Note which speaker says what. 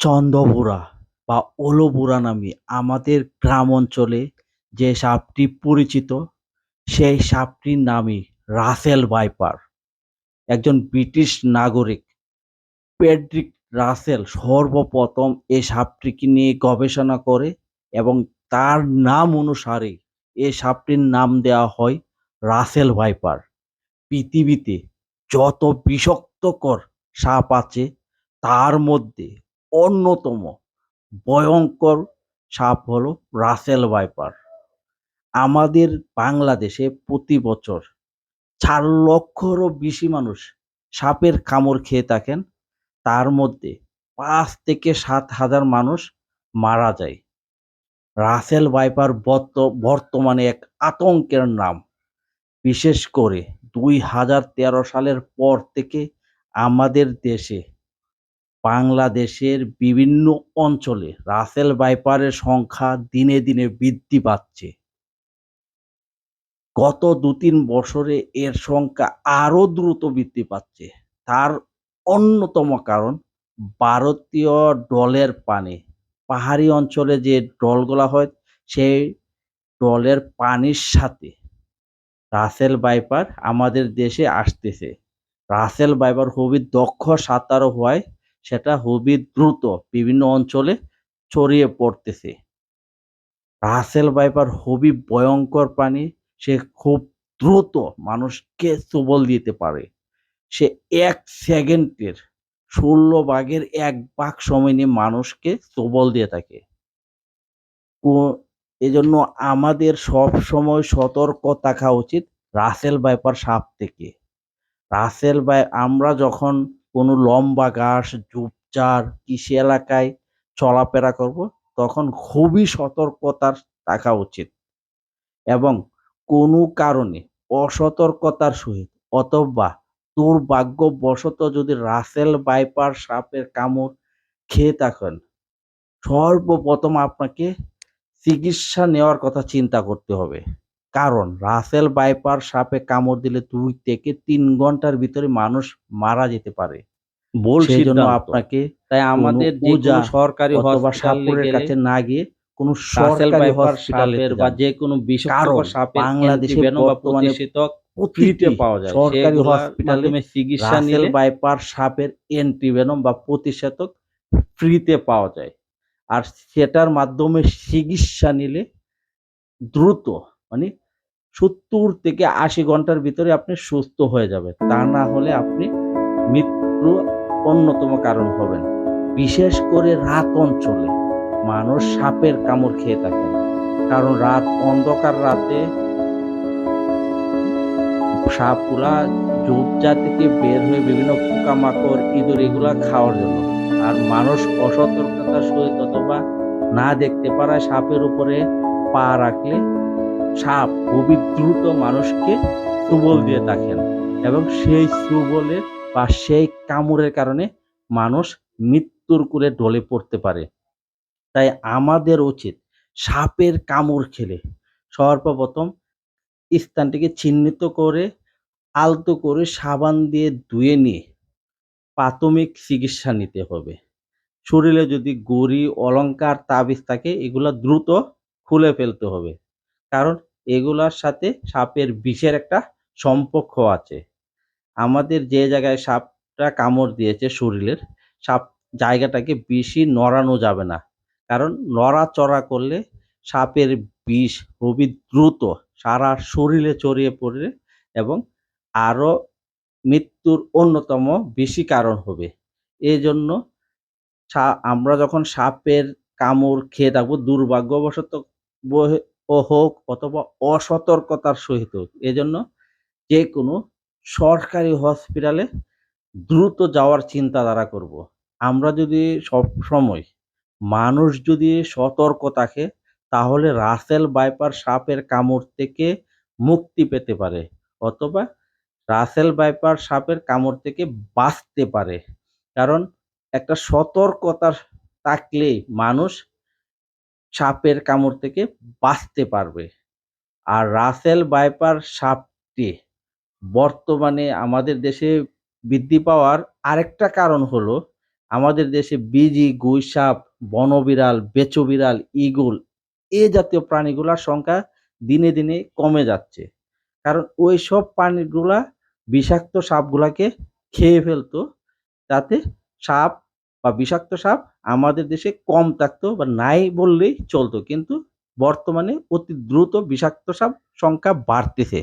Speaker 1: চন্দ্রবোরা বা ওলোবোরা নামে আমাদের গ্রাম অঞ্চলে যে সাপটি পরিচিত, সেই সাপটির নামই রাসেল ভাইপার। একজন ব্রিটিশ নাগরিক, পেড্রিক রাসেল সর্বপ্রথম এই সাপটিকে নিয়ে গবেষণা করে এবং তার নাম অনুসারে এই সাপটির নাম দেওয়া হয় রাসেল ভাইপার। পৃথিবীতে যত বিষাক্তকর সাপ আছে, তার মধ্যে অন্যতম ভয়ঙ্কর সাপ হলো রাসেল ভাইপার। আমাদের বাংলাদেশে প্রতি বছর চার লক্ষরও বেশি মানুষ সাপের কামড় খেয়ে থাকেন। তার মধ্যে পাঁচ থেকে সাত হাজার মানুষ মারা যায়। রাসেল ভাইপার বর্ত- বর্তমানে এক আতঙ্কের নাম। বিশেষ করে দুই হাজার তেরো সালের পর থেকে আমাদের দেশে বাংলাদেশের বিভিন্ন অঞ্চলে রাসেল ভাইপারের সংখ্যা দিনে দিনে বৃদ্ধি পাচ্ছে। গত দু তিন বছরে এর সংখ্যা আরও দ্রুত বৃদ্ধি পাচ্ছে। তার অন্যতম কারণ ভারতীয় ডলের পানি। পাহাড়ি অঞ্চলে যে ডলগুলা হয়, সেই ডলের পানির সাথে রাসেল ভাইপার আমাদের দেশে আসতেছে। রাসেল ভাইপার খুবই দক্ষ সাঁতারু হওয়ায় সেটা খুবই দ্রুত বিভিন্ন অঞ্চলে ছড়িয়ে পড়তেছে। রাসেল ভাইপার খুবই ভয়ঙ্কর প্রাণী, সে খুব দ্রুত মানুষকে সবল দিতে পারে। সে এক সেকেন্ডের ষোলো ভাগের এক ভাগ সময় নিয়ে মানুষকে সবল দিয়ে থাকে। এজন্য আমাদের সব সময় সতর্ক থাকা উচিত রাসেল ভাইপার সাপ থেকে। রাসেল ভাই, আমরা যখন কোনো লম্বা ঘাস, ঝোপঝাড় কৃষি এলাকায় চলাফেরা করব, তখন খুবই সতর্কতার থাকা উচিত। এবং কোনো কারণে অসতর্কতার সহিত অথবা দুর্ভাগ্যবশত যদি রাসেল বাইপার সাপের কামড় খেয়ে থাকেন, সর্বপ্রথম আপনাকে চিকিৎসা নেওয়ার কথা চিন্তা করতে হবে। কারণ রাসেল বাইপার সাপে কামড় দিলে দুই থেকে তিন ঘণ্টার ভিতরে মানুষ মারা যেতে পারে। সেই জন্য আপনাকে
Speaker 2: তাই আমাদের সরকারি
Speaker 1: কাছে না গিয়ে কোনো সরকারি
Speaker 2: ভাইপার
Speaker 1: হসপিটালে
Speaker 2: সাপের বা যে কোনো বিষাক্ত
Speaker 1: কারণ
Speaker 2: সাপের
Speaker 1: বাংলাদেশে বর্তমানে প্রতিটি
Speaker 2: পাওয়া যায়।
Speaker 1: সরকারি হসপিটালে
Speaker 2: চিকিৎসা নিলে
Speaker 1: ভাইপার সাপের অ্যান্টিভেনম বা প্রতিষেধক ফ্রিতে পাওয়া যায়। আর সেটার মাধ্যমে চিকিৎসা নিলে দ্রুত মানে সত্তর থেকে আশি ঘণ্টার ভিতরে আপনি সুস্থ হয়ে যাবেন। তা না হলে আপনি মৃত্যু অন্যতম কারণ হবেন। বিশেষ করে রাত অঞ্চলে। মানুষ সাপের কামড় খেয়ে থাকেন কারণ রাত অন্ধকার রাতে সাপগুলা ঝোপঝাড় থেকে বের হয়ে বিভিন্ন পোকামাকড়, ইঁদুর এগুলা খাওয়ার জন্য। আর মানুষ অসতর্কতার সহিত অথবা না দেখতে পারায় সাপের উপরে পা রাখলে সাপ খুবই দ্রুত মানুষকে সুবল দিয়ে থাকেন এবং সেই সুবলের বা সেই কামড়ের কারণে মানুষ মৃত্যুর করে ঢলে পড়তে পারে। তাই আমাদের উচিত সাপের কামড় খেলে সর্বপ্রথম স্থানটিকে চিহ্নিত করে, আলতো করে সাবান দিয়ে ধুয়ে নিয়ে প্রাথমিক চিকিৎসা নিতে হবে। শরীরে যদি গড়ি অলংকার তাবিজ থাকে, এগুলো দ্রুত খুলে ফেলতে হবে। কারণ এগুলার সাথে সাপের বিষের একটা সম্পর্ক আছে। আমাদের যে জায়গায় সাপটা কামড় দিয়েছে শরীরের, সাপ জায়গাটাকে বেশি নড়ানো যাবে না। কারণ নড়াচড়া করলে সাপের বিষ খুবই দ্রুত সারা শরীরে ছড়িয়ে পড়ে এবং আরও মৃত্যুর অন্যতম বেশি কারণ হবে। এই জন্য আমরা যখন সাপের কামড় খেয়ে থাকব, দুর্ভাগ্যবশত হোক অথবা অসতর্কতার সহিত হোক, এজন্য যে কোনো সরকারি হসপিটালে দ্রুত যাওয়ার চিন্তাধারা করব। আমরা যদি সব সময় মানুষ যদি সতর্ক থাকে, তাহলে রাসেল বাইপার সাপের কামড় থেকে মুক্তি পেতে পারে, অথবা রাসেল বাইপার সাপের কামড় থেকে বাঁচতে পারে কারণ একটা সতর্কতা থাকলেই মানুষ সাপের কামড় থেকে বাঁচতে পারবে। আর রাসেল বাইপার সাপটি বর্তমানে আমাদের দেশে বৃদ্ধি পাওয়ার আরেকটা কারণ হলো, আমাদের দেশে বিজি গুইসাপ বনবিড়াল বেচো বিড়াল ইগল এ জাতীয় প্রাণীগুলার সংখ্যা দিনে দিনে কমে যাচ্ছে। কারণ ওই সব প্রাণীগুলা বিষাক্ত সাপগুলাকে খেয়ে ফেলতো তাতে সাপ বা বিষাক্ত সাপ আমাদের দেশে কম থাকতো বা নাই বললেই চলতো। কিন্তু বর্তমানে অতি দ্রুত বিষাক্ত সাপ সংখ্যা বাড়তেছে।